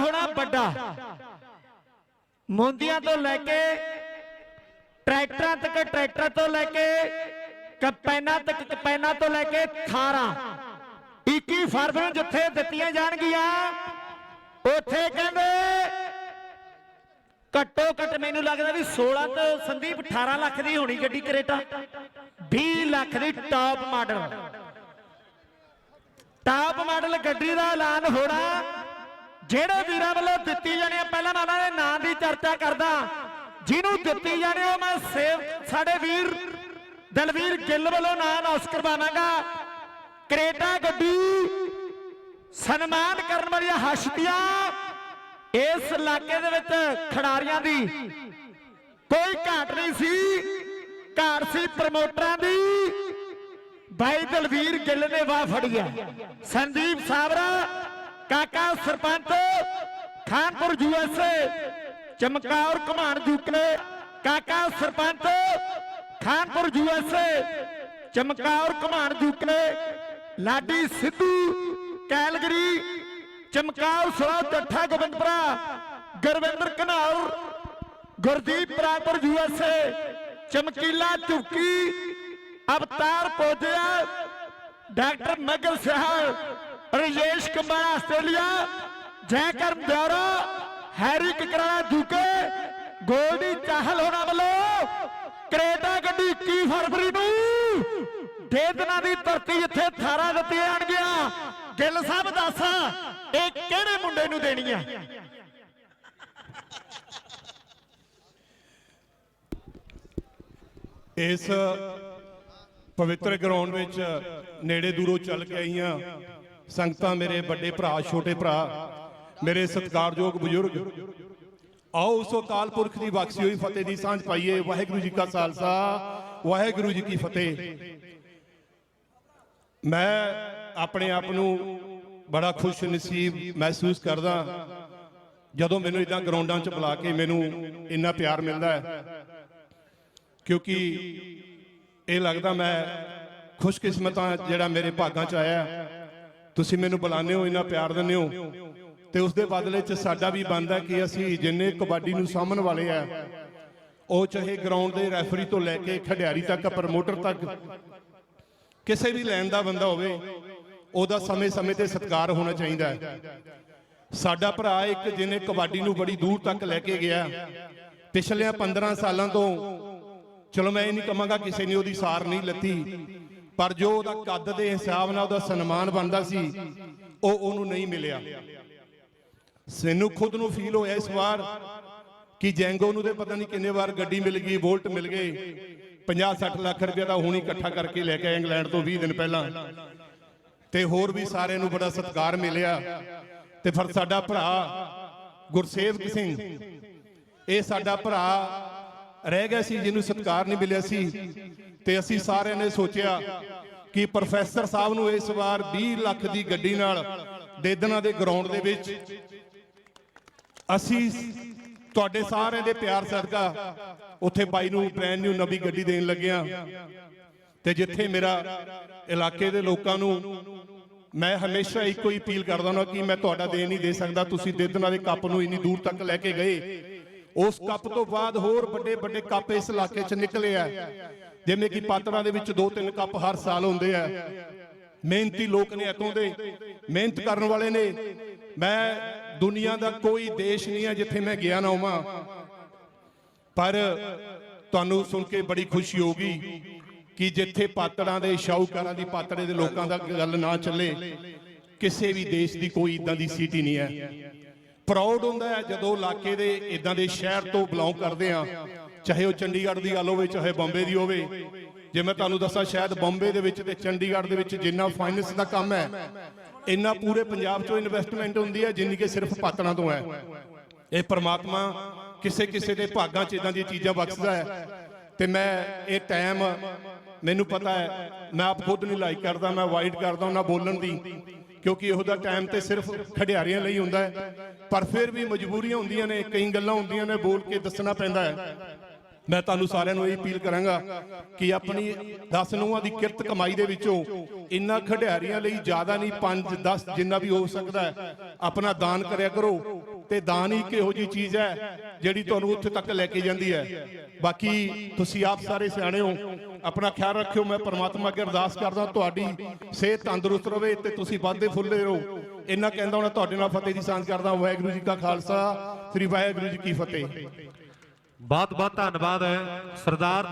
ਹੋਣਾ ਵੱਡਾ। ਮੁੰਦੀਆਂ ਤੋਂ ਲੈ ਕੇ ਟਰੈਕਟਰਾਂ ਤੱਕ, ਟਰੈਕਟਰ ਤੋਂ ਲੈ ਕੇ ਕਪੈਨਾ ਤੱਕ, ਕਪੈਨਾ ਤੋਂ ਲੈ ਕੇ ਥਾਰਾਂ 21 ਫਰਵਰੀ ਨੂੰ ਜਿੱਥੇ ਦਿੱਤੀਆਂ ਜਾਣਗੀਆਂ, ਉੱਥੇ ਕਹਿੰਦੇ ਘੱਟੋ ਘੱਟ ਮੈਨੂੰ ਲੱਗਦਾ ਵੀ 16 ਤੋਂ ਸੰਦੀਪ 18 ਲੱਖ ਦੀ ਹੋਣੀ ਗੱਡੀ ਕਰੇਟਾ। 20 ਲੱਖ ਦੀ ਟਾਪ ਮਾਡਲ। ਟਾਪ ਮਾਡਲ ਗੱਡੀ ਦਾ ਐਲਾਨ ਹੋਣਾ ਜਿਹੜੇ ਵੀਰਾਂ ਵੱਲੋਂ ਦਿੱਤੀ ਜਾਣੀ ਆ, ਪਹਿਲਾਂ ਮੈਂ ਉਹਨਾਂ ਦੇ ਨਾਂ ਦੀ ਚਰਚਾ ਕਰਦਾ। ਜਿਹਨੂੰ ਦਿੱਤੀ ਜਾਣੀ ਉਹ ਮੈਂ ਸੇਵ ਸਾਡੇ ਵੀਰ ਦਲਵੀਰ ਗਿੱਲ ਵੱਲੋਂ ਨਾਂ ਅਨਾਉਂਸ ਕਰਵਾਵਾਂਗਾ। ਕਰੇਟਾ ਗੱਡੀ ਸਨਮਾਨ ਕਰਨ ਵਾਲੀਆਂ ਹਸਤੀਆਂ ਇਸ ਇਲਾਕੇ ਦੇ ਵਿੱਚ ਖਿਡਾਰੀਆਂ ਦੀ। ਕੋਈ ਘਾਟ ਨਹੀਂ ਸੀ। ਘਾਟ ਸੀ ਪ੍ਰਮੋਟਰਾਂ ਦੀ। ਬਾਈ ਦਲਵੀਰ ਗਿੱਲ ਨੇ ਵਾਹ ਫੜੀ ਸੰਦੀਪ ਸਾਬਰਾ काका सरपंच, खानपुर यूएसए चमका और ચમકૌર કમાણ काका सरपंच, खानपुर यूएसए चमका और કમાણ જુકલે लाडी सिद्धू, कैलगरी चमकाव सड़ा चट्ठा गोविंदपुरा, गुरविंदर कनौर गुरदीप बराबर यूएसए चमकीला चुकी अवतार पोजिया, डॉक्टर मगर सिहा ਰਜੇਸ਼ ਕੁਮਾਰ ਆਸਟ੍ਰੇਲੀਆ ਜੈਕਰ ਦਿਓਰਾ ਹੈਰੀ ਕਕਰਾਲਾ ਦੁਕੇ ਗੋਲਡੀ ਚਾਹਲ ਹੋਣਾ ਵੱਲੋਂ ਕਰੇਟਾ ਗੱਡੀ 21 ਫਰਵਰੀ ਨੂੰ। ਦੇ ਦੀ ਧਰਤੀ ਜਿੱਥੇ 18 ਦਿੱਤੀਆਂ ਜਾਣਗੀਆਂ। ਗਿੱਲ ਸਾਹਿਬ, ਦੱਸ, ਇਹ ਕਿਹੜੇ ਮੁੰਡੇ ਨੂੰ ਦੇਣੀ ਆ? ਇਸ ਪਵਿੱਤਰ ਗਰਾਊਂਡ ਵਿੱਚ ਨੇੜੇ ਦੂਰੋਂ ਚੱਲ ਕੇ ਆਈਆਂ ਸੰਗਤਾਂ ਮੇਰੇ ਵੱਡੇ ਭਰਾ ਛੋਟੇ ਭਰਾ ਮੇਰੇ ਸਤਿਕਾਰਯੋਗ ਬਜ਼ੁਰਗ। ਆਓ ਉਸ ਅਕਾਲ ਪੁਰਖ ਦੀ ਬਖਸ਼ੀ ਹੋਈ ਫਤਿਹ ਦੀ ਸਾਂਝ ਪਾਈਏ। ਵਾਹਿਗੁਰੂ ਜੀ ਕਾ ਖਾਲਸਾ ਵਾਹਿਗੁਰੂ ਜੀ ਕੀ ਫਤਿਹ। ਮੈਂ ਆਪਣੇ ਆਪ ਨੂੰ ਬੜਾ ਖੁਸ਼ ਨਸੀਬ ਮਹਿਸੂਸ ਕਰਦਾ ਜਦੋਂ ਮੈਨੂੰ ਇਦਾਂ ਗਰਾਊਂਡਾਂ 'ਚ ਬੁਲਾ ਕੇ ਮੈਨੂੰ ਇੰਨਾ ਪਿਆਰ ਮਿਲਦਾ ਹੈ। ਕਿਉਂਕਿ ਇਹ ਲੱਗਦਾ ਮੈਂ ਖੁਸ਼ਕਿਸਮਤ ਜਿਹੜਾ ਮੇਰੇ ਭਾਗਾਂ 'ਚ ਆਇਆ ਹੈ। ਤੁਸੀਂ ਮੈਨੂੰ ਬੁਲਾਉਂਦੇ ਹੋ, ਇੰਨਾ ਪਿਆਰ ਦਿੰਦੇ ਹੋ। ਤੇ ਉਸ ਦੇ ਬਦਲੇ 'ਚ ਸਾਡਾ ਵੀ ਬਣਦਾ ਕਿ ਅਸੀਂ ਜਿੰਨੇ ਕਬੱਡੀ ਨੂੰ ਸਾਹਮਣ ਵਾਲੇ ਆ, ਉਹ ਚਾਹੇ ਗਰਾਊਂਡ ਦੇ ਰੈਫਰੀ ਤੋਂ ਲੈ ਕੇ ਖਿਡਾਰੀ ਤੱਕ ਪ੍ਰਮੋਟਰ ਤੱਕ, ਕਿਸੇ ਵੀ ਲੈਣ ਦਾ ਬੰਦਾ ਹੋਵੇ, ਉਹਦਾ ਸਮੇਂ-ਸਮੇਂ ਤੇ ਸਤਿਕਾਰ ਹੋਣਾ ਚਾਹੀਦਾ ਹੈ। ਸਾਡਾ ਭਰਾ ਇੱਕ ਜਿਹਨੇ ਕਬੱਡੀ ਨੂੰ ਬੜੀ ਦੂਰ ਤੱਕ ਲੈ ਕੇ ਗਿਆ ਪਿਛਲੇ 15 ਸਾਲਾਂ ਤੋਂ, ਚਲੋ ਮੈਂ ਇਹ ਨਹੀਂ ਕਹਾਂਗਾ ਕਿਸੇ ਨੇ ਉਹਦੀ ਸਾਰ ਨਹੀਂ ਲੱਤੀ ਪਰ ਜੋ ਉਹਦਾ ਕੱਦ ਦੇ ਹਿਸਾਬ ਨਾਲ ਉਹਦਾ ਸਨਮਾਨ ਬਣਦਾ ਸੀ, ਉਹ ਉਹਨੂੰ ਨਹੀਂ ਮਿਲਿਆ। ਸਾਨੂੰ ਖੁਦ ਨੂੰ ਫੀਲ ਹੋਇਆ ਇਸ ਵਾਰ ਕਿ ਜੈਂਗੋ ਨੂੰ ਤੇ ਪਤਾ ਨਹੀਂ ਕਿੰਨੇ ਵਾਰ ਗੱਡੀ ਮਿਲ ਗਈ, ਵੋਲਟ ਮਿਲ ਗਏ 50 60 ਲੱਖ ਰੁਪਏ ਦਾ ਹੁਣੀ ਇਕੱਠਾ ਕਰਕੇ ਲੈ ਕੇ ਆਏ ਇੰਗਲੈਂਡ ਤੋਂ 20 ਦਿਨ ਪਹਿਲਾਂ। ਤੇ ਹੋਰ ਵੀ ਸਾਰਿਆਂ ਨੂੰ ਬੜਾ ਸਤਿਕਾਰ ਮਿਲਿਆ। ਤੇ ਫਿਰ ਸਾਡਾ ਭਰਾ ਗੁਰਸੇਵਕ ਸਿੰਘ, ਇਹ ਸਾਡਾ ਭਰਾ ਰਹਿ ਗਿਆ ਸੀ, ਜਿਹਨੂੰ ਸਤਿਕਾਰ ਨਹੀਂ ਮਿਲਿਆ ਸੀ। ਤੇ ਅਸੀਂ ਸਾਰਿਆਂ ਨੇ ਸੋਚਿਆ ਕਿ ਪ੍ਰੋਫੈਸਰ ਸਾਹਿਬ ਨੂੰ ਇਸ ਵਾਰ 20 ਲੱਖ ਦੀ ਗੱਡੀ ਨਾਲ ਦੇਦਨਾ ਦੇ ਗਰਾਊਂਡ ਦੇ ਵਿੱਚ। ਅਸੀਂ ਤੁਹਾਡੇ ਸਾਰਿਆਂ ਦੇ ਪਿਆਰ ਸਦਕਾ ਉੱਥੇ ਬਾਈ ਨੂੰ ਬ੍ਰੈਂਡ ਨਿਊ ਨਵੀਂ ਗੱਡੀ ਦੇਣ ਲੱਗਿਆ। ਤੇ ਜਿੱਥੇ ਮੇਰਾ ਇਲਾਕੇ ਦੇ ਲੋਕਾਂ ਨੂੰ ਮੈਂ ਹਮੇਸ਼ਾ ਇੱਕੋ ਹੀ ਅਪੀਲ ਕਰਦਾ ਹਾਂ ਕਿ ਮੈਂ ਤੁਹਾਡਾ ਦੇਣ ਨਹੀਂ ਦੇ ਸਕਦਾ। ਤੁਸੀਂ ਦੇਦਨਾ ਦੇ ਕੱਪ ਨੂੰ ਇੰਨੀ ਦੂਰ ਤੱਕ ਲੈ ਕੇ ਗਏ। ਉਸ ਕੱਪ ਤੋਂ ਬਾਅਦ ਹੋਰ ਵੱਡੇ ਵੱਡੇ ਕੱਪ ਇਸ ਇਲਾਕੇ 'ਚ ਨਿਕਲੇ ਆ। ਜਿਵੇਂ ਕਿ ਪਾਤੜਾਂ ਦੇ ਵਿੱਚ ਦੋ ਤਿੰਨ ਕੱਪ ਹਰ ਸਾਲ ਹੁੰਦੇ ਆ। ਮਿਹਨਤੀ ਲੋਕ ਨੇ ਇਤੋਂ ਦੇ। ਮਿਹਨਤ ਕਰਨ ਵਾਲੇ ਨੇ। ਮੈਂ ਦੁਨੀਆ ਦਾ ਕੋਈ ਦੇਸ਼ ਨਹੀਂ ਆ ਜਿੱਥੇ ਮੈਂ ਗਿਆ ਨਾ ਹੋਵਾਂ। ਪਰ ਤੁਹਾਨੂੰ ਸੁਣ ਕੇ ਬੜੀ ਖੁਸ਼ੀ ਹੋਗੀ ਕਿ ਜਿੱਥੇ ਪਾਤੜਾਂ ਦੇ, ਸ਼ਾਹੂਕਾਰਾਂ ਦੀ ਪਾਤੜੇ ਦੇ ਲੋਕਾਂ ਦਾ ਗੱਲ ਨਾ ਚੱਲੇ, ਕਿਸੇ ਵੀ ਦੇਸ਼ ਦੀ ਕੋਈ ਇਦਾਂ ਦੀ ਸਿਟੀ ਨਹੀਂ ਹੈ। ਪ੍ਰਾਊਡ ਹੁੰਦਾ ਹੈ ਜਦੋਂ ਇਲਾਕੇ ਦੇ ਇਦਾਂ ਦੇ ਸ਼ਹਿਰ ਤੋਂ ਬਿਲੋਂਗ ਕਰਦੇ ਆ ਚਾਹੇ ਉਹ ਚੰਡੀਗੜ੍ਹ ਦੀ ਗੱਲ ਹੋਵੇ, ਚਾਹੇ ਬੰਬੇ ਦੀ ਹੋਵੇ। ਜੇ ਮੈਂ ਤੁਹਾਨੂੰ ਦੱਸਾਂ, ਸ਼ਾਇਦ ਬੰਬੇ ਦੇ ਵਿੱਚ ਤੇ ਚੰਡੀਗੜ੍ਹ ਦੇ ਵਿੱਚ ਜਿੰਨਾ ਫਾਈਨੈਂਸ ਦਾ ਕੰਮ ਹੈ, ਇੰਨਾ ਪੂਰੇ ਪੰਜਾਬ 'ਚੋਂ ਇਨਵੈਸਟਮੈਂਟ ਹੁੰਦੀ ਹੈ ਜਿੰਨੀ ਕਿ ਸਿਰਫ ਪਾਤੜਾਂ ਤੋਂ ਹੈ। ਇਹ ਪਰਮਾਤਮਾ ਕਿਸੇ ਕਿਸੇ ਦੇ ਭਾਗਾਂ 'ਚ ਇਦਾਂ ਦੀਆਂ ਚੀਜ਼ਾਂ ਬਖਸ਼ਦਾ ਹੈ। ਤੇ ਮੈਂ ਇਹ ਟਾਈਮ ਮੈਨੂੰ ਪਤਾ ਹੈ, ਮੈਂ ਆਪ ਖੁਦ ਨਹੀਂ ਲਾਈਕ ਕਰਦਾ, ਮੈਂ ਅਵਾਇਡ ਕਰਦਾ ਉਹਨਾਂ ਬੋਲਣ ਦੀ, ਕਿਉਂਕਿ ਇਹੋ ਦਾ ਟਾਈਮ ਤੇ ਸਿਰਫ ਖਿਡਾਰੀਆਂ ਲਈ ਹੁੰਦਾ ਹੈ। ਪਰ ਫਿਰ ਵੀ ਮਜਬੂਰੀਆਂ ਹੁੰਦੀਆਂ ਨੇ, ਕਈ ਗੱਲਾਂ ਹੁੰਦੀਆਂ ਨੇ, ਬੋਲ ਕੇ ਦੱਸਣਾ ਪੈਂਦਾ ਹੈ। ਮੈਂ ਤੁਹਾਨੂੰ ਸਾਰਿਆਂ ਨੂੰ ਇਹ ਅਪੀਲ ਕਰਾਂਗਾ ਕਿ ਆਪਣੀ 10 ਨੂੰਹਾਂ ਦੀ ਕਿਰਤ ਕਮਾਈ ਦੇ ਵਿੱਚੋਂ ਇੰਨਾ ਖਿਡਾਰੀਆਂ ਲਈ ਜ਼ਿਆਦਾ ਨਹੀਂ 5 10 ਜਿੰਨਾ ਵੀ ਹੋ ਸਕਦਾ ਹੈ, ਆਪਣਾ ਦਾਨ ਕਰਿਆ ਕਰੋ। ਤੇ ਦਾਨ ਹੀ ਇੱਕ ਇਹੋ ਜੀ ਚੀਜ਼ ਹੈ ਜਿਹੜੀ ਤੁਹਾਨੂੰ ਉੱਥੇ ਤੱਕ ਲੈ ਕੇ ਜਾਂਦੀ ਹੈ। ਬਾਕੀ ਤੁਸੀਂ ਆਪ ਸਾਰੇ ਸਿਆਣੇ ਹੋ ਆਪਣਾ ਖਿਆਲ ਰੱਖਿਓ, ਮੈਂ ਪਰਮਾਤਮਾ ਅੱਗੇ ਅਰਦਾਸ ਕਰਦਾ, ਤੁਹਾਡੀ ਸਿਹਤ ਤੰਦਰੁਸਤ ਰਹੇ ਤੇ ਤੁਸੀਂ ਵੱਧਦੇ ਫੁੱਲਦੇ ਰਹੋ। ਇੰਨਾ ਕਹਿੰਦਾ ਹੁਣ, ਤੁਹਾਡੇ ਨਾਲ ਫਤਿਹ ਦੀ ਸਾਂਝ ਕਰਦਾ, ਵਾਹਿਗੁਰੂ ਜੀ ਕਾ ਖਾਲਸਾ, ਸ੍ਰੀ ਵਾਹਿਗੁਰੂ ਜੀ ਕੀ ਫਤਿਹ। ਬਹੁਤ ਬਹੁਤ ਧੰਨਵਾਦ ਹੈ ਸਰਦਾਰ